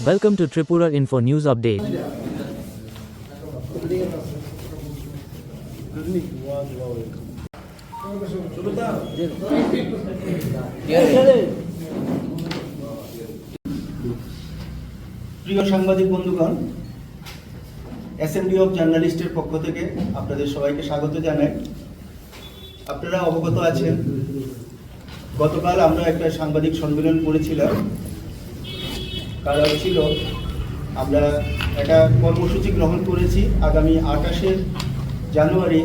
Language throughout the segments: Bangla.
Welcome to Tripura Info News Update. প্রিয় সাংবাদিক বন্ধুগণ অ্যাসেম্বলি অফ জার্নালিস্টের পক্ষ থেকে আপনাদের সবাইকে স্বাগত জানাই আপনারা অবগত আছেন, গতকাল আমরা একটা সাংবাদিক সম্মেলন করেছিলাম কারণ ছিল, আমরা একটা কর্মসূচি গ্রহণ করেছি। আগামী আঠাশে জানুয়ারি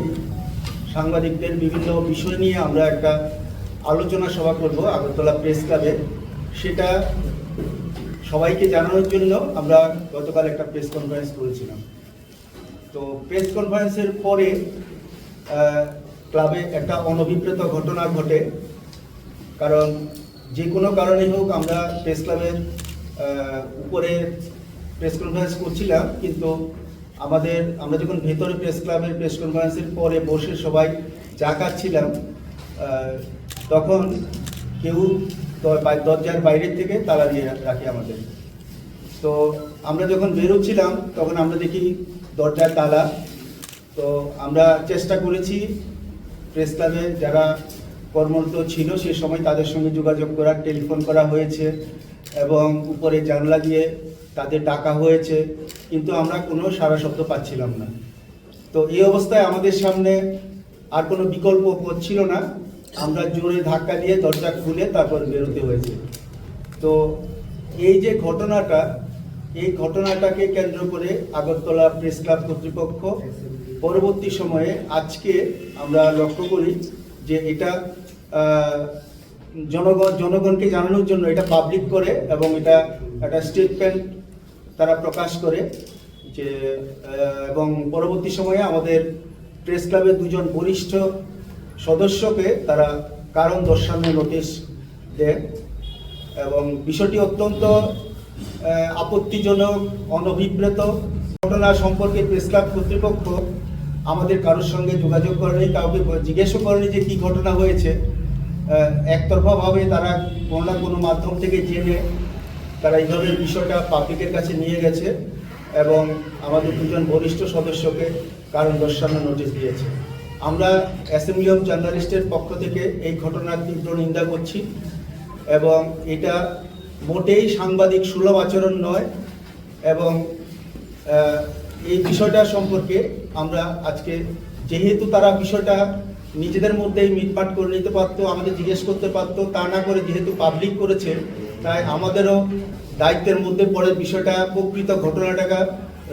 সাংবাদিকদের বিভিন্ন বিষয় নিয়ে আমরা একটা আলোচনা সভা করব আগরতলা প্রেস ক্লাবে। সেটা সবাইকে জানানোর জন্য আমরা গতকাল একটা প্রেস কনফারেন্স করেছিলাম। তো প্রেস কনফারেন্সের পরে ক্লাবে একটা অনভিপ্রেত ঘটনা ঘটে। কারণ যে কোনো কারণেই হোক আমরা প্রেস ক্লাবের উপরে প্রেস কনফারেন্স করছিলাম, কিন্তু আমাদের, আমরা যখন ভেতরে প্রেস ক্লাবের প্রেস কনফারেন্সের পরে বসে সবাই চা খাচ্ছিলাম তখন কেউ দরজার বাইরের থেকে তালা দিয়ে রাখে আমাদের। তো আমরা যখন বেরোচ্ছিলাম, তখন আমরা দেখি দরজার তালা। তো আমরা চেষ্টা করেছি প্রেস ক্লাবে যারা কর্মরত ছিল সে সময় তাদের সঙ্গে যোগাযোগ করার টেলিফোন করা হয়েছে। এবং উপরে জানলা দিয়ে তাদের ডাকা হয়েছে, কিন্তু আমরা কোনো সারা শব্দ পাচ্ছিলাম না। তো এই অবস্থায় আমাদের সামনে আর কোনো বিকল্প পথ ছিল না। আমরা জোরে ধাক্কা দিয়ে দরজা খুলে তারপর বেরোতে হয়েছে। তো এই যে ঘটনাটা, এই ঘটনাটাকে কেন্দ্র করে আগরতলা প্রেস ক্লাব কর্তৃপক্ষ পরবর্তী সময়ে আজকে আমরা লক্ষ্য করি যে এটা জনগণ, জনগণকে জানানোর জন্য এটা পাবলিক করে এবং এটা একটা স্টেটমেন্ট তারা প্রকাশ করে যে এবং পরবর্তী সময়ে আমাদের প্রেস ক্লাবের দুজন বরিষ্ঠ সদস্যকে তারা কারণ দর্শানোর নোটিশ দেয় এবং বিষয়টি অত্যন্ত আপত্তিজনক, অনভিপ্রেত। ঘটনা সম্পর্কে প্রেস ক্লাব কর্তৃপক্ষ আমাদের কারোর সঙ্গে যোগাযোগ করেনি, কাউকে জিজ্ঞেসও করেনি যে কি ঘটনা হয়েছে। একতরফাভাবে তারা কোনো না কোনো মাধ্যম থেকে জেনে তারা এইভাবে বিষয়টা পাবলিকের কাছে নিয়ে গেছে এবং আমাদের দুজন বরিষ্ঠ সদস্যকে কারণ দর্শানোর নোটিশ দিয়েছে। আমরা অ্যাসেম্বলি অফ জার্নালিস্টের পক্ষ থেকে এই ঘটনার তীব্র নিন্দা করছি এবং এটা মোটেই সাংবাদিক সুলভ আচরণ নয় এবং এই বিষয়টা সম্পর্কে আমরা আজকে যেহেতু তারা বিষয়টা নিজেদের মধ্যেই মিটপাট করে নিতে পারতো আমাদের জিজ্ঞেস করতে পারতো, তা না করে যেহেতু পাবলিক করেছে, তাই আমাদেরও দায়িত্বের মধ্যে পড়ে বিষয়টা, প্রকৃত ঘটনাটাকে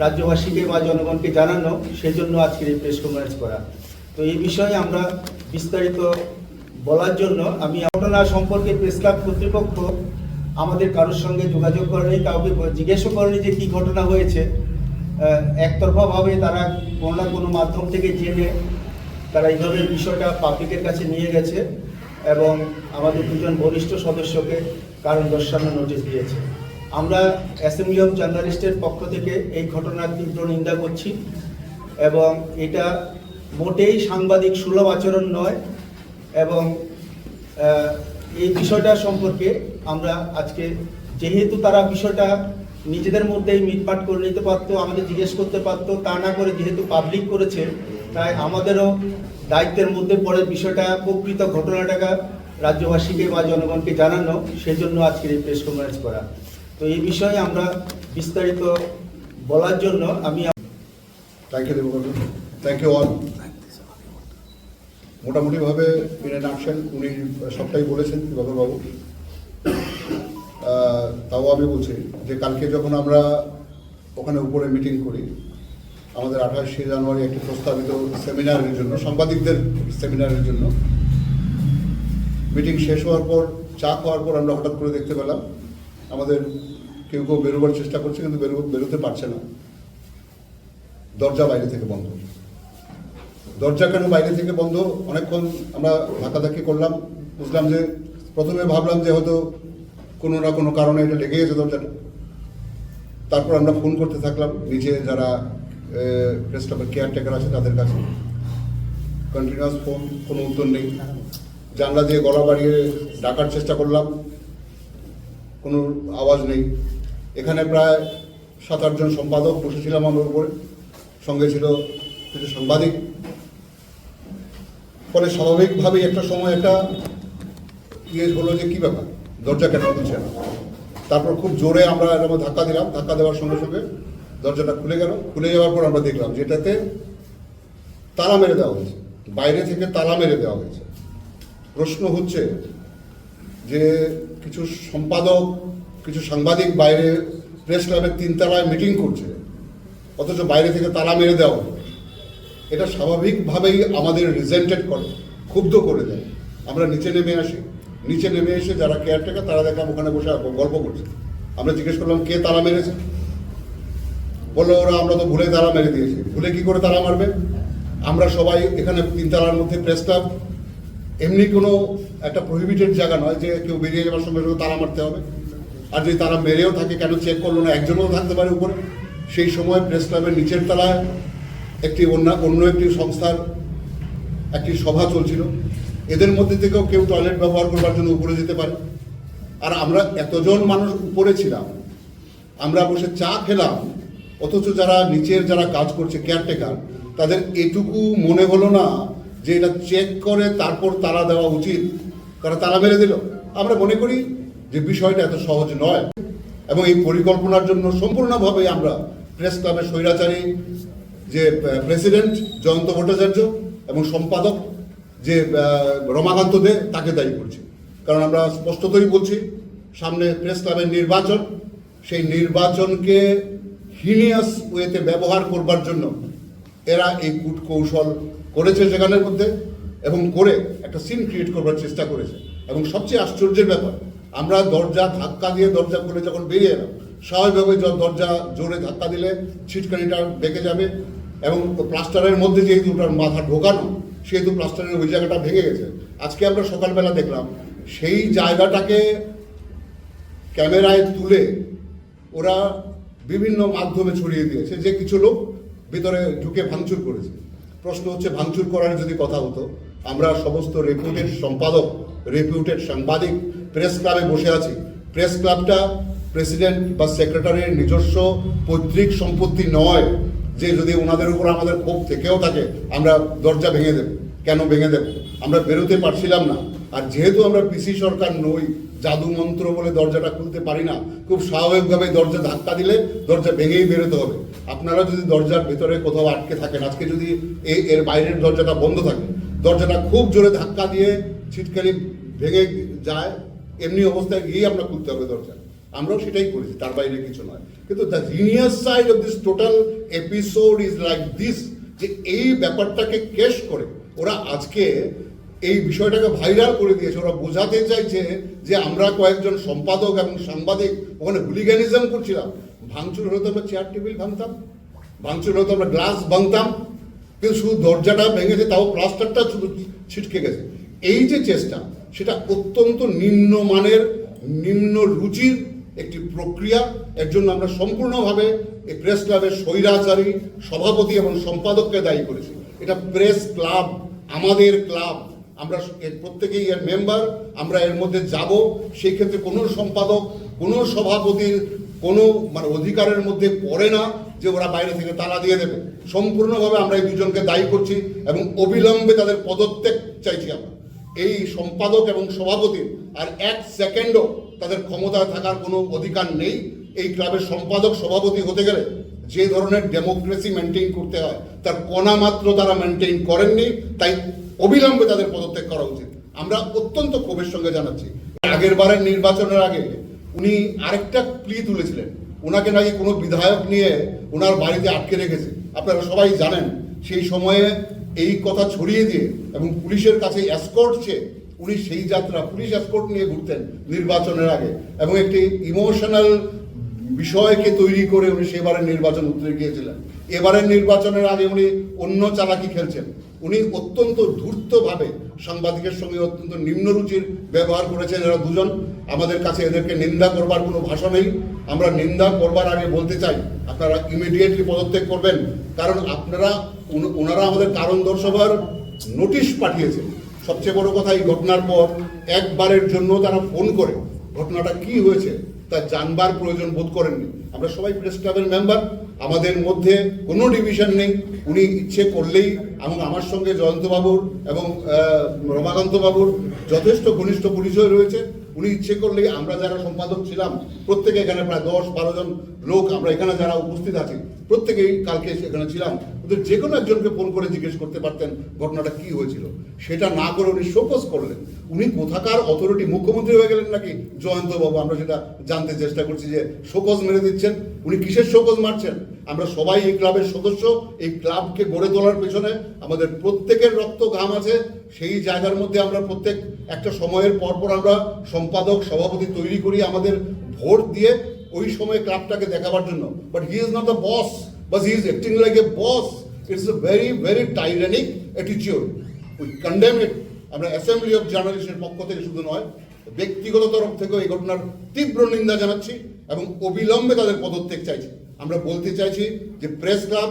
রাজ্যবাসীকে বা জনগণকে জানানো সেই জন্য আজকের এই প্রেস কনফারেন্স করা। তো এই বিষয়ে আমরা বিস্তারিত বলার জন্য আমি ঘটনা সম্পর্কে প্রেস ক্লাব কর্তৃপক্ষ আমাদের কারোর সঙ্গে যোগাযোগ করেনি, কাউকে জিজ্ঞেসও করেনি যে কি ঘটনা হয়েছে। একতরফাভাবে তারা কোনো না কোনো মাধ্যম থেকে জেনে তারা এইভাবে বিষয়টা পাবলিকের কাছে নিয়ে গেছে এবং আমাদের দুজন বরিষ্ঠ সদস্যকে কারণ দর্শানোর নোটিশ দিয়েছে। আমরা অ্যাসেম্বলি অফ জার্নালিস্টের পক্ষ থেকে এই ঘটনার তীব্র নিন্দা করছি এবং এটা মোটেই সাংবাদিক সুলভ আচরণ নয় এবং এই বিষয়টা সম্পর্কে আমরা আজকে যেহেতু তারা বিষয়টা নিজেদের মধ্যেই মিটপাট করে নিতে পারতো, আমাদের জিজ্ঞেস করতে পারতো, তা না করে যেহেতু পাবলিক করেছে তাই আমাদেরও দায়িত্বের মধ্যে পড়ে বিষয়টা, প্রকৃত ঘটনাটাকে রাজ্যবাসীকে বা জনগণকে জানানো সেই জন্য আজকের এই প্রেস কনফারেন্স করা। তো এই বিষয়ে আমরা বিস্তারিত বলার জন্য আমি thank you thank you all মোটামুটিভাবে ইন এন আকশন উনি সবটাই বলেছেন বাবু তাও আমি বলছি যে কালকে যখন আমরা ওখানে উপরে মিটিং করি আমাদের আঠাশে জানুয়ারি একটি প্রস্তাবিত সেমিনারের জন্য, সাংবাদিকদের সেমিনারের জন্য। মিটিং শেষ হওয়ার পর, চা খাওয়ার পর আমরা হঠাৎ করে দেখতে পেলাম, আমাদের কেউ কেউ বেরোবার চেষ্টা করছে, কিন্তু বেরো, বেরোতে পারছে না। দরজা বাইরে থেকে বন্ধ। দরজা কেন বাইরে থেকে বন্ধ? অনেকক্ষণ আমরা ধাক্কাধাক্কি করলাম। বুঝলাম যে, প্রথমে ভাবলাম যে হয়তো কোনো না কোনো কারণে এটা লেগে গেছে দরজাটা। তারপর আমরা ফোন করতে থাকলাম নিচে যারা প্রেস ক্লাবের কেয়ারটেকার আছে তাদের কাছে। কন্টিনিউয়াস ফোন কোনো উত্তর নেই। জানলা দিয়ে গলা বাড়িয়ে ডাকার চেষ্টা করলাম। কোনো আওয়াজ নেই। এখানে প্রায় সাত আটজন সম্পাদক বসেছিলাম আমার উপরে। সঙ্গে ছিল কিছু সাংবাদিক। ফলে স্বাভাবিকভাবেই একটা সময় একটা ইয়ে হলো যে কী ব্যাপার? দরজা কেন খুলছে না তারপর খুব জোরে আমরা এরকম ধাক্কা দিলাম। ধাক্কা দেওয়ার সঙ্গে সঙ্গে দরজাটা খুলে গেল। খুলে যাওয়ার পর আমরা দেখলাম যেটাতে তালা মেরে দেওয়া হয়েছে। বাইরে থেকে তালা মেরে দেওয়া হয়েছে। প্রশ্ন হচ্ছে যে কিছু সম্পাদক, কিছু সাংবাদিক বাইরে প্রেস ক্লাবের তিনতলায় মিটিং করছে, অথচ বাইরে থেকে তালা মেরে দেওয়া হলো। এটা স্বাভাবিকভাবেই আমাদের রিজেন্টেড করে, ক্ষুব্ধ করে দেয়। আমরা নিচে নেমে আসি। নিচে নেমে এসে যারা কেয়ারটেকার তারা দেখলাম ওখানে বসে গল্প করছে। আমরা জিজ্ঞেস করলাম, কে তালা মেরেছে? বলল, ওরা আমরা তো ভুলে তারা মেরে দিয়েছি। ভুলে কি করে তারা মারবে? আমরা সবাই এখানে তিনতলার মধ্যে প্রেস ক্লাব এমনি কোনো একটা প্রহিবিটেড জায়গা নয় যে কেউ বেরিয়ে যাওয়ার সঙ্গে সঙ্গে তালা মারতে হবে। আর যদি তারা মেরেও থাকে, কেন চেক করল না? একজনও থাকতে পারে উপরে। সেই সময় প্রেস ক্লাবের নিচের তলায় একটি অন্য অন্য একটি সংস্থার একটি সভা চলছিল। এদের মধ্যে থেকেও কেউ টয়লেট ব্যবহার করবার জন্য উপরে যেতে পারে। আর আমরা এতজন মানুষ উপরে ছিলাম। আমরা বসে চা খেলাম। অথচ যারা নিচের যারা কাজ করছে কেয়ারটেকার তাদের এটুকু মনে হলো না যে এটা চেক করে তারপর তারা দেওয়া উচিত। তারা তালা মেরে দিল। আমরা মনে করি যে বিষয়টা এত সহজ নয় এবং এই পরিকল্পনার জন্য সম্পূর্ণভাবে আমরা প্রেস ক্লাবের স্বৈরাচারী যে প্রেসিডেন্ট জয়ন্ত ভট্টাচার্য এবং সম্পাদক যে রমাকান্ত দে, তাকে দায়ী করছি। কারণ আমরা স্পষ্টতই বলছি, সামনে প্রেস ক্লাবের নির্বাচন, সেই নির্বাচনকে হিনিয়াস ওয়েতে ব্যবহার করবার জন্য এরা এই কূট কৌশল করেছে সেখানের মধ্যে এবং করে একটা সিন ক্রিয়েট করবার চেষ্টা করেছে। এবং সবচেয়ে আশ্চর্যের ব্যাপার, আমরা দরজা ধাক্কা দিয়ে দরজা খুলে যখন বেরিয়ে এলাম, স্বাভাবিকভাবে দরজা জোরে ধাক্কা দিলে ছিটকানিটা বেঁকে যাবে এবং প্লাস্টারের মধ্যে যেহেতু ওটার মাথা ঢোকানো, সেহেতু প্লাস্টারের ওই জায়গাটা ভেঙে গেছে। আজকে আমরা সকালবেলা দেখলাম, সেই জায়গাটাকে ক্যামেরায় তুলে ওরা বিভিন্ন মাধ্যমে ছড়িয়ে দিয়েছে। যে কিছু লোক ভিতরে ঢুকে ভাঙচুর করেছে। প্রশ্ন হচ্ছে, ভাঙচুর করার যদি কথা হতো, আমরা সমস্ত রেপুটেড সম্পাদক রেপুটেড সাংবাদিক, প্রেস ক্লাবে বসে আছি। প্রেস ক্লাবটা প্রেসিডেন্ট বা সেক্রেটারির নিজস্ব পৈতৃক সম্পত্তি নয়, যে যদি ওনাদের উপর আমাদের ক্ষোভ থেকেও থাকে, আমরা দরজা ভেঙে দেব। কেন ভেঙে দেব? আমরা বেরোতে পারছিলাম না। আর যেহেতু আমরা পিসি সরকার নই জাদু মন্ত্র বলে দরজাটা খুলতে পারি না, খুব স্বাভাবিকভাবে দরজা ধাক্কা দিলে দরজা ভেঙেই বেরোতে হবে। আপনারা যদি দরজার ভেতরে কোথাও আটকে থাকেন, আজকে যদি এর বাইরের দরজাটা বন্ধ থাকে, দরজাটা খুব জোরে ধাক্কা দিয়ে ছিটকানি ভেঙে যায়, এমনি অবস্থায় গিয়েই আমরা খুলতে হবে দরজা। আমরাও সেটাই করেছি, তার বাইরে কিছু নয়। কিন্তু the genius side of this total episode is like this যে এই ব্যাপারটাকে কেশ করে, ওরা আজকে এই বিষয়টাকে ভাইরাল করে দিয়েছে। ওরা বোঝাতে চাইছে যে আমরা কয়েকজন সম্পাদক এবং সাংবাদিক, ওখানে হুলিগানিজম করছিলাম। ভাঙচুর হলে তো আমরা চেয়ার টেবিল ভাঙতাম, ভাঙচুর হলে তো আমরা গ্লাস ভাঙতাম, কিন্তু শুধু দরজাটা ভেঙেছে, তাও প্লাস্টারটা শুধু ছিটকে গেছে। এই যে চেষ্টা, সেটা অত্যন্ত নিম্নমানের নিম্ন রুচির একটি প্রক্রিয়া। এর জন্য আমরা সম্পূর্ণভাবে এই প্রেস ক্লাবের স্বৈরাচারী, সভাপতি এবং সম্পাদককে দায়ী করেছি। এটা প্রেস ক্লাব আমাদের ক্লাব আমরা এর প্রত্যেকেই এর মেম্বার আমরা এর মধ্যে যাব। সেই ক্ষেত্রে কোনো সম্পাদক, কোনো সভাপতির কোনো মানে অধিকারের মধ্যে পড়ে না যে ওরা বাইরে থেকে তালা দিয়ে দেবে। সম্পূর্ণভাবে আমরা এই দুজনকে দায়ী করছি এবং অবিলম্বে তাদের পদত্যাগ চাইছি আমরা। এই সম্পাদক এবং সভাপতির আর এক সেকেন্ডও তাদের ক্ষমতায় থাকার কোনো অধিকার নেই। এই ক্লাবের সম্পাদক, সভাপতি হতে গেলে যে ধরনের ডেমোক্রেসি মেনটেন করতে হয়, তার কণা মাত্র তারা মেনটেন করেননি, তাই অবিলম্বে তাদের পদত্যাগ করা উচিত। আমরা অত্যন্ত ক্ষোভের সঙ্গে জানাচ্ছি। আগের বারের নির্বাচনের আগে উনি আরেকটা প্লি তুলেছিলেন। ওনাকে নাকি কোনো বিধায়ক নিয়ে ওনার বাড়িতে আটকে রেখেছে। আপনারা সবাই জানেন, সেই সময়ে এই কথা ছড়িয়ে দিয়ে এবং পুলিশের কাছে অ্যাসকোর্ট চেয়ে উনি সেই যাত্রা, পুলিশ অ্যাসকোর্ট নিয়ে ঘুরতেন নির্বাচনের আগে। এবং একটি ইমোশনাল বিষয়কে তৈরি করে উনি সেবারের নির্বাচন উতরে গিয়েছিলেন। এবারের নির্বাচনের আগে উনি অন্য চালাকি খেলছেন। উনি অত্যন্ত ধূর্তভাবে সাংবাদিকের সঙ্গে অত্যন্ত নিম্নরুচির ব্যবহার করেছেন এরা দুজন। আমাদের কাছে এদেরকে নিন্দা করবার কোনো ভাষা নেই। আমরা নিন্দা করবার আগে বলতে চাই, আপনারা ইমিডিয়েটলি পদত্যাগ করবেন। কারণ আপনারা ওনারা আমাদের কারণ দর্শাবার নোটিশ পাঠিয়েছেন। সবচেয়ে বড় কথা এই ঘটনার পর একবারের জন্য তারা ফোন করে, ঘটনাটা কি হয়েছে? তা জানবার প্রয়োজন বোধ করেননি। আমরা সবাই প্রেস ক্লাবের মেম্বার, আমাদের মধ্যে কোনো ডিভিশন নেই। উনি ইচ্ছে করলেই এবং আমার সঙ্গে জয়ন্তবাবুর এবং রমাকান্তবাবুর রমাকান্ত বাবুর যথেষ্ট ঘনিষ্ঠ পরিচয় রয়েছে। উনি ইচ্ছে করলেই আমরা যারা সম্পাদক ছিলাম, প্রত্যেকে এখানে প্রায় দশ বারো জন লোক আমরা এখানে যারা উপস্থিত আছি, প্রত্যেকেই কালকে এখানে ছিলাম। ওদের যে কোনো একজনকে ফোন করে জিজ্ঞেস করতে পারতেন ঘটনাটা কি হয়েছিল। সেটা না করে উনি শোকজ করলেন। উনি কোথাকার অথরিটি মুখ্যমন্ত্রী হয়ে গেলেন নাকি জয়ন্ত বাবু? আমরা সেটা জানতে চেষ্টা করছি যে শোকজ মেরে দিচ্ছেন। উনি কিসের শোকজ মারছেন? আমরা সবাই এই ক্লাবের সদস্য, এই ক্লাবকে গড়ে তোলার পেছনে আমাদের প্রত্যেকের রক্ত ঘাম আছে। সেই জায়গার মধ্যে আমরা প্রত্যেক একটা সময়ের পর পর আমরা সম্পাদক, সভাপতি তৈরি করি আমাদের ভোট দিয়ে ওই সময় ক্লাবটাকে দেখাবার জন্য। But he is not the boss but he is acting like a boss it's a very very tyrannic অ্যাটিচিউড we condemn it আমরা অ্যাসেম্বলি অফ জার্নালিস্টের পক্ষ থেকে শুধু নয়, ব্যক্তিগত তরফ থেকেও এই ঘটনার তীব্র নিন্দা জানাচ্ছি এবং অবিলম্বে তাদের পদত্যাগ চাইছি। আমরা বলতে চাইছি যে প্রেস ক্লাব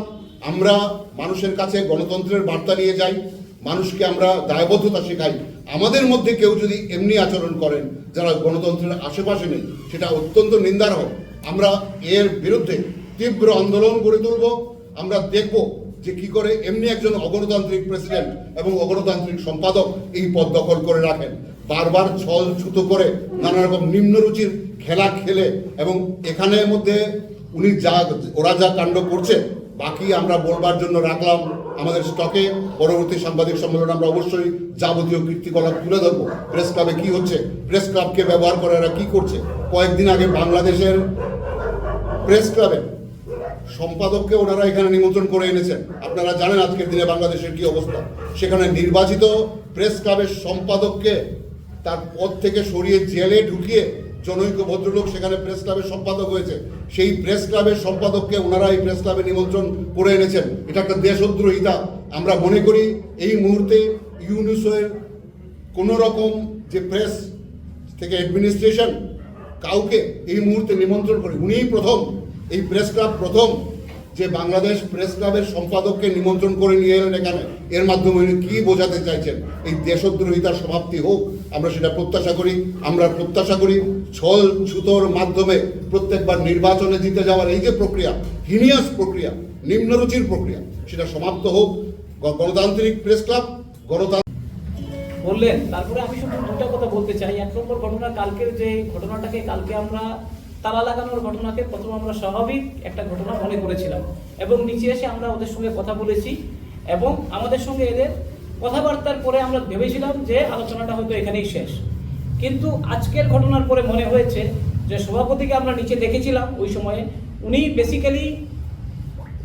আমরা মানুষের কাছে গণতন্ত্রের বার্তা নিয়ে যাই মানুষকে আমরা দায়বদ্ধতা শেখাই। আমাদের মধ্যে কেউ যদি এমনি আচরণ করেন, যারা গণতন্ত্রের আশেপাশে নেই, সেটা অত্যন্ত নিন্দার হোক। আমরা এর বিরুদ্ধে তীব্র আন্দোলন গড়ে তুলব। আমরা দেখব যে কি করে এমনি একজন অগণতান্ত্রিক প্রেসিডেন্ট এবং অগণতান্ত্রিক সম্পাদক এই পদ দখল করে রাখেন। বারবার ছল ছুতো করে নানা রকম নিম্নরুচির খেলা খেলে এবং এখানের মধ্যে উনি যা, ওরা যা কাণ্ড করছে, বাকি আমরা বলবার জন্য রাখলাম। আমাদের স্টকে পরবর্তী সাংবাদিক সম্মেলন আমরা অবশ্যই যাবতীয় কীর্তিকলাপ তুলে ধরবো। প্রেস ক্লাবে কী হচ্ছে? প্রেস ক্লাবকে ব্যবহার করে এরা কী করছে? কয়েকদিন আগে বাংলাদেশের প্রেস ক্লাবে সম্পাদককে ওনারা এখানে নিমন্ত্রণ করে এনেছেন। আপনারা জানেন আজকের দিনে বাংলাদেশের কি অবস্থা। সেখানে নির্বাচিত প্রেস ক্লাবের সম্পাদককে তার পদ থেকে সরিয়ে জেলে ঢুকিয়ে জনৈক ভদ্রলোক সেখানে প্রেস ক্লাবের সম্পাদক হয়েছে। সেই প্রেস ক্লাবের সম্পাদককে ওনারা এই প্রেস ক্লাবে নিমন্ত্রণ করে এনেছেন। এটা একটা দেশদ্রোহিতা আমরা মনে করি এই মুহূর্তে ইউনিসোয়ের কোনো রকম যে প্রেস থেকে অ্যাডমিনিস্ট্রেশন কাউকে এই মুহূর্তে নিমন্ত্রণ করে উনিই প্রথম, এই প্রেস ক্লাব প্রথম যে বাংলাদেশ প্রেস ক্লাবের সম্পাদককে নিমন্ত্রণ করে নিয়ে এলেন এখানে। এর মাধ্যমে উনি কী বোঝাতে চাইছেন? এই দেশদ্রোহিতার সমাপ্তি হোক আমরা সেটা প্রত্যাশা করি, আমরা প্রত্যাশা করি ছল ছুতোর মাধ্যমে প্রত্যেকবার নির্বাচনে জিতে যাওয়ার এই যে প্রক্রিয়া, হিনিয়াস প্রক্রিয়া নিম্নরুচির প্রক্রিয়া, সেটা সমাপ্ত হোক। গণতান্ত্রিক প্রেস ক্লাব, গণতান্ত্রিক বললেন, তারপরে আমি শুধু দুটো কথা বলতে চাই। এক নম্বর ঘটনা, কালকের যে ঘটনাটাকে কালকে আমরা তালা লাগানোর ঘটনাকে প্রথম আমরা স্বাভাবিক একটা ঘটনা মনে করেছিলাম। এবং নিচে এসে আমরা ওদের সঙ্গে কথা বলেছি এবং আমাদের সঙ্গে এদের কথাবার্তার পরে আমরা ভেবেছিলাম যে আলোচনাটা হয়তো এখানেই শেষ। কিন্তু আজকের ঘটনার পরে মনে হয়েছে যে সভাপতিকে আমরা নিচে দেখেছিলাম ওই সময়ে। উনি বেসিক্যালি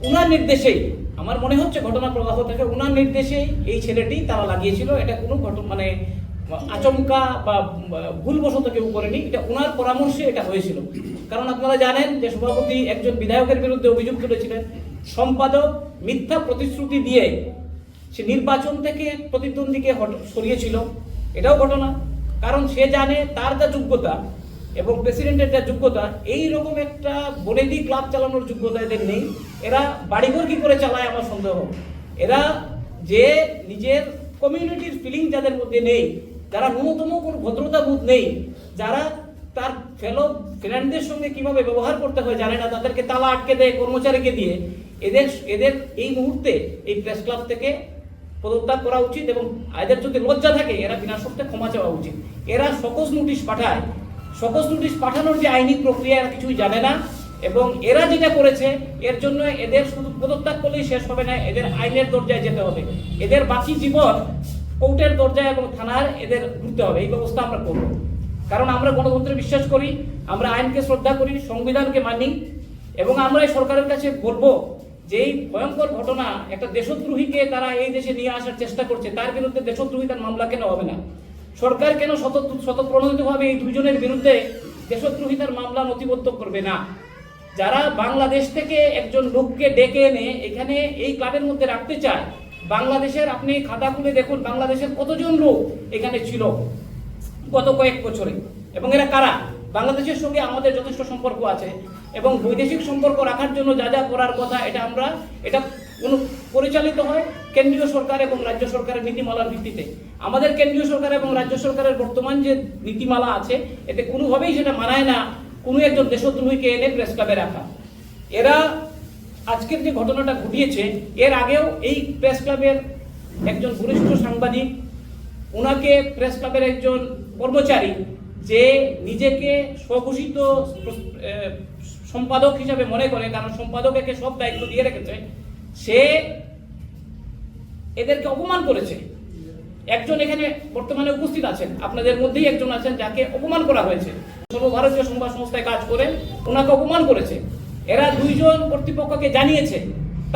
উনার নির্দেশেই, আমার মনে হচ্ছে ঘটনা প্রবাহ থেকে উনার নির্দেশেই এই ছেলেটি তারা লাগিয়েছিল। এটা কোনো ঘটনা মানে আচমকা বা ভুলবশত কেউ করেনি। এটা ওনার পরামর্শে এটা হয়েছিল। কারণ আপনারা জানেন যে সভাপতি একজন বিধায়কের বিরুদ্ধে অভিযোগ তুলেছিলেন। সম্পাদক মিথ্যা প্রতিশ্রুতি দিয়ে সে নির্বাচন থেকে প্রতিদ্বন্দ্বীকে সরিয়েছিল। এটাও ঘটনা। কারণ সে জানে তার যা যোগ্যতা এবং প্রেসিডেন্টের যা যোগ্যতা, এই রকম একটা বনেদি ক্লাব চালানোর যোগ্যতা এদের নেই। এরা বাড়িঘর কি করে চালায় আমার সন্দেহ। এরা যে নিজের কমিউনিটির ফিলিং যাদের মধ্যে নেই, যারা ন্যূনতম কোনো ভদ্রতা বোধ নেই, যারা তার ফেলো ফ্রেন্ডদের সঙ্গে কীভাবে ব্যবহার করতে হয় জানে না, তাদেরকে তালা আটকে দেয় কর্মচারীকে দিয়ে। এদের এদের এই মুহূর্তে এই প্রেস ক্লাব থেকে পদত্যাগ করা উচিত এবং এদের যদি লজ্জা থাকে, এরা বিনা শর্তে ক্ষমা চাওয়া উচিত। এরা সকজ নোটিশ পাঠায়। সকজ নোটিশ পাঠানোর যে আইনি প্রক্রিয়া, এরা কিছুই জানে না এবং এরা যেটা করেছে, এর জন্য এদের শুধু পদত্যাগ করলেই শেষ হবে না, এদের আইনের দরজায় যেতে হবে। এদের বাকি জীবন কোর্টের দরজায় এবং থানার এদের ঘুরতে হবে। এই ব্যবস্থা আমরা করব। কারণ আমরা গণতন্ত্রে বিশ্বাস করি, আমরা আইনকে শ্রদ্ধা করি, সংবিধানকে মানি এবং আমরা এই সরকারের কাছে বলব যে এই ভয়ঙ্কর ঘটনা একটা দেশদ্রোহীকে তারা এই দেশে নিয়ে আসার চেষ্টা করছে, তার বিরুদ্ধে দেশদ্রোহিতার মামলা কেন হবে না? সরকার কেন শত শতপ্রণোদিতভাবে এই দুজনের বিরুদ্ধে দেশদ্রোহিতার মামলা নথিবদ্ধ করবে না? যারা বাংলাদেশ থেকে একজন লোককে ডেকে এনে এখানে এই ক্লাবের মধ্যে রাখতে চায়, বাংলাদেশের আপনি খাতা খুলে দেখুন বাংলাদেশের কতজন লোক এখানে ছিল গত কয়েক বছরে এবং এরা কারা? বাংলাদেশের সঙ্গে আমাদের যথেষ্ট সম্পর্ক আছে এবং বৈদেশিক সম্পর্ক রাখার জন্য যা যা করার কথা এটা আমরা, এটা কোনো পরিচালিত হয় কেন্দ্রীয় সরকার এবং রাজ্য সরকারের নীতিমালার ভিত্তিতে। আমাদের কেন্দ্রীয় সরকার এবং রাজ্য সরকারের বর্তমান যে নীতিমালা আছে, এতে কোনোভাবেই সেটা মানায় না কোনো একজন দেশদ্রোহীকে এনে প্রেস ক্লাবে রাখা। এরা আজকের যে ঘটনাটা ঘটিয়েছে, এর আগেও এই প্রেস ক্লাবের একজন বরিষ্ঠ সাংবাদিক ওনাকে প্রেস ক্লাবের একজন কর্মচারী যে নিজেকে স্বঘোষিত সম্পাদক হিসাবে মনে করে, কারণ সম্পাদক একে সব দায়িত্ব দিয়ে রেখেছে, সে এদেরকে অপমান করেছে। একজন এখানে বর্তমানে উপস্থিত আছেন, আপনাদের মধ্যেই একজন আছেন যাকে অপমান করা হয়েছে। সর্বভারতীয় সংবাদ সংস্থায় কাজ করে ওনাকে অপমান করেছে। এরা দুইজন কর্তৃপক্ষকে জানিয়েছে,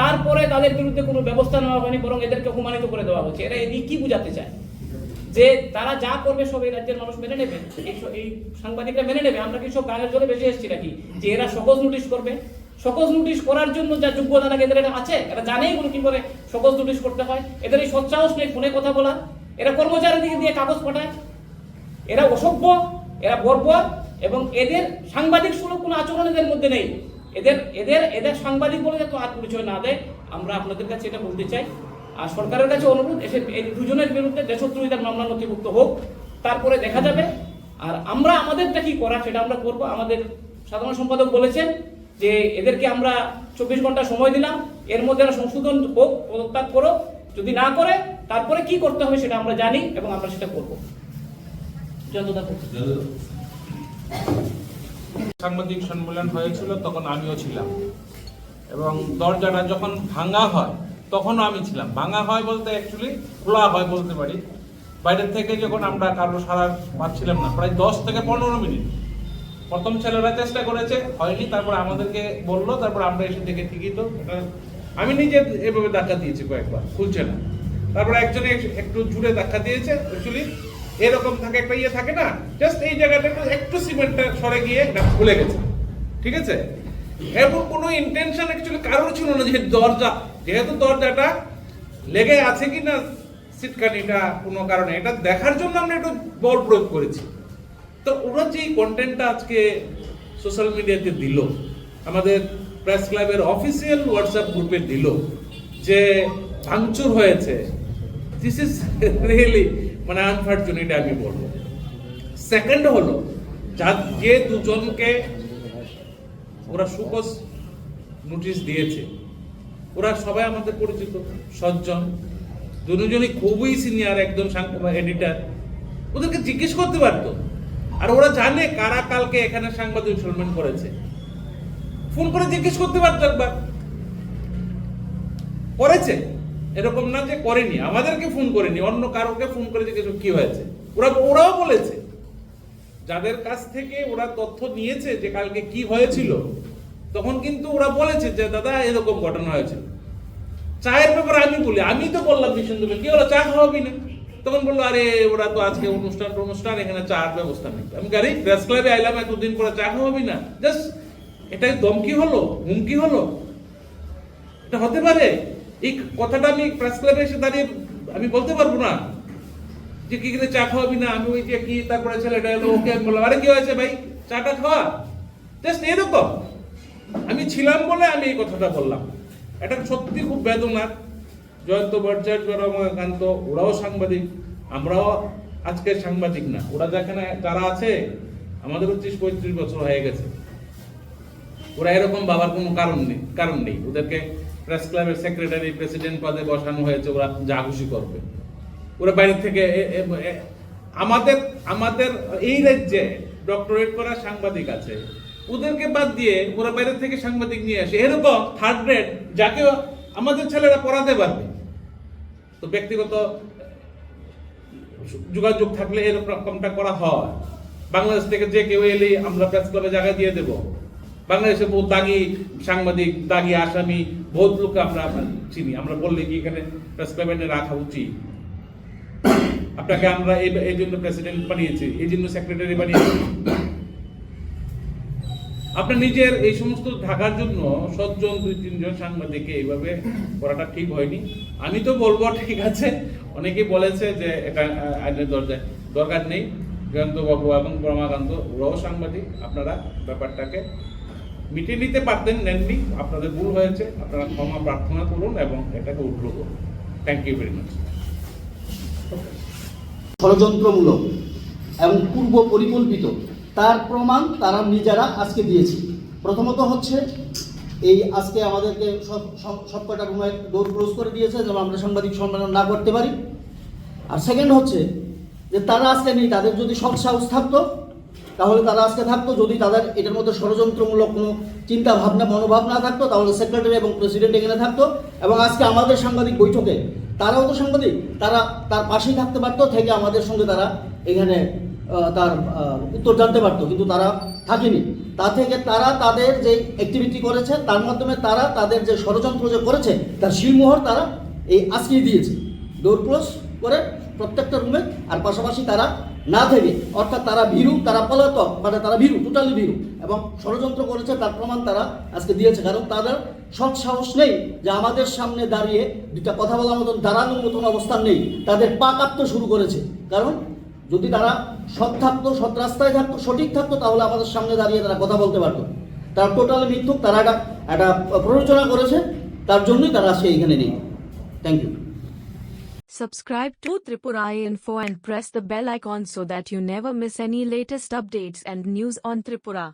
তারপরে তাদের বিরুদ্ধে কোনো ব্যবস্থা নেওয়া হয়নি, বরং এদেরকে অপমানিত করে দেওয়া হচ্ছে এরা এদিকে কি বুঝাতে চায়? যে তারা যা করবে সব এই রাজ্যের মানুষ মেনে নেবে। এই সাংবাদিকরা মেনে নেবে। আমরা কি সব গানের জন্য বেশি এসেছি নাকি? যে এরা সকজ নোটিশ করবে। সকজ নোটিশ করার জন্য যা যোগ্যতা লাগে এদের এটা আছে, এরা জানেই কোনো কি করে সকজ নোটিশ করতে হয়। এদের এই সৎসাহস নেই ফোনে কথা বলা, এরা কর্মচারী দিকে দিয়ে কাগজ পাঠায়। এরা অসভ্য, এরা বর্বর এবং এদের সাংবাদিক সুলভ কোনো আচরণ এদের মধ্যে নেই। এদের এদের এদের সাংবাদিক বলে যাতে আর পরিচয় না দেয়। আমরা আপনাদের কাছে এটা বলতে চাই। আর সরকারের কাছে অনুরোধ, এসে এই দুজনের বিরুদ্ধে দেশদ্রোহিতার মামলা নথিভুক্ত হোক, তারপরে দেখা যাবে। আর আমরা আমাদেরটা কি করা সেটা আমরা করব। আমাদের সাধারণ সম্পাদক বলেছেন যে এদেরকে আমরা চব্বিশ ঘণ্টা সময় দিলাম, এর মধ্যে সংশোধন হোক, পদত্যাগ করো যদি না করে, তারপরে কি করতে হবে সেটা আমরা জানি এবং আমরা সেটা করব। সাংবাদিক সম্মেলন হয়েছিল, তখন আমিও ছিলাম। এবং দরজাটা যখন ভাঙা হয় তখনও আমি ছিলাম। ভাঙা হয় বলতে অ্যাকচুয়ালি খোলা হয় বলতে পারি। বাইরের থেকে যখন আমরা কারও সারা পাচ্ছিলাম না, প্রায় দশ থেকে পনেরো মিনিট। প্রথম ছেলেরা চেষ্টা করেছে, হয়নি, তারপর আমাদেরকে বলল, তারপর আমরা এসে দেখে ঠিকই তো আমি নিজে এভাবে ধাক্কা দিয়েছি কয়েকবার, খুলছে না। তারপর একজনে একটু জুড়ে ধাক্কা দিয়েছে অ্যাকচুয়ালি এরকম থাকে, একটা ইয়ে থাকে না জাস্ট এই জায়গাটা একটু একটু সিমেন্টটা সরে গিয়ে এটা খুলে গেছে। ঠিক আছে? এবং কোনো ইন্টেনশন অ্যাকচুয়ালি কারোর ছিল না যে দরজা যেহেতু দরজাটা লেগে আছে কি না সিটকানিটা কোনো কারণে, এটা দেখার জন্য আমরা একটু বল প্রয়োগ করেছি। তো ওরা যে কন্টেন্টটা আজকে সোশ্যাল মিডিয়াতে দিল, আমাদের প্রেস ক্লাবের অফিসিয়াল হোয়াটসঅ্যাপ গ্রুপে দিল, যে ভাঙচুর হয়েছে দিস ইজ রিয়েলি মানে আনফর্চুনেট আমি বলব। সেকেন্ড হলো যা যে দুজনকে ওরা সুকস নোটিশ দিয়েছে ওরা সবাই আমাদের পরিচিত, সজ্জন। দুজনই খুবই সিনিয়র একজন এডিটার ওদেরকে জিজ্ঞেস করতে পারতো। আর ওরা জানে কারা কালকে এখানে সাংবাদিক সম্মেলন করেছে। ফোন করে জিজ্ঞেস করতে পারতো একবার। করেছে। এরকম না যে করেনি। আমাদেরকে ফোন করেনি। অন্য কারোকে ফোন করে জিজ্ঞেস কি হয়েছে? ওরা, ওরাও বলেছে। যাদের কাছ থেকে ওরা তথ্য নিয়েছে যে কালকে কি হয়েছিল তখন কিন্তু ওরা বলেছে যে, দাদা, এরকম ঘটনা হয়েছে। চায়ের ব্যাপারে আমি বলি, আমি তো বললাম বিষ্ণুকে কি হলো, চা খাওয়াবি না? তখন বলল, আরে, ওরা তো আজকে অনুষ্ঠান অনুষ্ঠান এখানে চার ব্যবস্থা নেই। আমি গাড়ি প্রেস ক্লাবে আইলাম, এতদিন পরে চা খাওয়াবি না? জাস্ট, এটাই দমকি হলো, হুমকি হলো। এটা হতে পারে। এই কথাটা আমি প্রেস ক্লাবে এসে দাঁড়িয়ে আমি বলতে পারব না। যে, কি করে চা খাওয়াবি না? আমি ওই যে কি তারপরে ছেলেটা এলো, ওকে আমি বললাম, আরে, কি হয়েছে ভাই? চাটা খাওয়া? জাস্ট, এরকম। ছিলাম বলে আমি এই কথাটা বললাম। এটা সত্যি খুব বেদনার। জয়ন্ত ভট্টাচার্য রমাকান্ত, ওরাও সাংবাদিক, আমরাও আজকে সাংবাদিক না। ওরা যেখানে যারা আছে, আমাদের পঁচিশ পঁয়ত্রিশ বছর হয়ে গেছে। ওরা এরকম বাবার কোনো কারণ নেই কারণ নেই। ওদেরকে প্রেস ক্লাবের সেক্রেটারি প্রেসিডেন্ট পদে বসানো হয়েছে, ওরা যা খুশি করবে। ওরা বাইরে থেকে আমাদের আমাদের এই রাজ্যে ডক্টরেট করা সাংবাদিক আছে। ওদেরকে বাদ দিয়ে ওরা বাইরে থেকে সাংবাদিক নিয়ে আসে। এরকম থার্ড গ্রেড যাকে আমাদের ছেলেরা পড়াতে পারবে। তো ব্যক্তিগত যোগাযোগ থাকলে এরকমটা করা হয়। বাংলাদেশ থেকে যে কেউ এলে আমরা প্রেস ক্লাবে জায়গা দিয়ে দেব। বাংলাদেশে বহু দাগি সাংবাদিক, দাগি আসামি, বহুত লোক আমরা চিনি। আমরা বললে কি এখানে প্রেস ক্লাবে রাখা উচিত? আপনাকে আমরা এই জন্য প্রেসিডেন্ট বানিয়েছি, এই জন্য সেক্রেটারি বানিয়েছি। আপনার নিজের এই সমস্ত ঢাকার জন্য সজ্জন দুই, তিনজন সাংবাদিককে এইভাবে করাটা ঠিক হয়নি। আমি তো বলব, ঠিক আছে। অনেকেই বলেছে যে এটা আইনের দরজায় দরকার নেই। জয়ন্ত বাবু এবং রমাকান্ত ওরাও সাংবাদিক। আপনারা ব্যাপারটাকে মিটিয়ে নিতে পারতেন, নেননি। আপনাদের ভুল হয়েছে। আপনারা ক্ষমা প্রার্থনা করুন এবং এটাকে উঠল করুন। থ্যাংক ইউ ভেরি মাচ ষড়যন্ত্রমূলক এবং পূর্ব পরিকল্পিত তার প্রমাণ তারা নিজেরা আজকে দিয়েছে। প্রথমত হচ্ছে, এই আজকে আমাদেরকে সব সব- সব কটা রুমে ডোর ক্লোজ করে দিয়েছে যেন আমরা সাংবাদিক সম্মেলন না করতে পারি। আর সেকেন্ড হচ্ছে যে তারা আজকে নেই, তাদের যদি সৎ সাহস থাকতো, তাহলে তারা আজকে থাকতো। যদি তাদের এটার মধ্যে ষড়যন্ত্রমূলক কোনো চিন্তা ভাবনা মনোভাব না থাকতো, তাহলে সেক্রেটারি এবং প্রেসিডেন্ট এখানে থাকতো। এবং আজকে আমাদের সাংবাদিক বৈঠকে, তারাও তো সাংবাদিক, তারা তার পাশেই থাকতে পারতো, থেকে আমাদের সঙ্গে তারা এখানে তার উত্তর জানতে পারতো, কিন্তু তারা থাকেনি। তা থেকে তারা তাদের যে অ্যাক্টিভিটি করেছে, তার মাধ্যমে তারা তাদের যে ষড়যন্ত্র যে করেছে, তার শিলমোহর তারা এই আজকেই দিয়েছে। ডোর ক্লোজ করে প্রত্যেকটা রুমে আর পাশাপাশি তারা না থেকে, অর্থাৎ তারা ভীরু, তারা পলাতক মানে তারা ভীরু টোটালি ভীরু, এবং ষড়যন্ত্র করেছে, তার প্রমাণ তারা আজকে দিয়েছে, কারণ তাদের সৎ সাহস নেই যে আমাদের সামনে দাঁড়িয়ে দুটা কথা বলার মতন দাঁড়ানোর মতন অবস্থান নেই। তাদের পা কাঁপতে শুরু করেছে, কারণ যদি তারা সৎ থাকতো, সৎ রাস্তায় থাকতো, সঠিক থাকতো, তাহলে আমাদের সামনে দাঁড়িয়ে তারা কথা বলতে পারতো। তারা টোটাল মিথ্যুক তারা একটা একটা প্ররোচনা করেছে, তার জন্যই তারা আজকে এখানে নেই। Thank you Subscribe to Tripura Info and press the bell icon so that you never miss any latest updates and news on Tripura.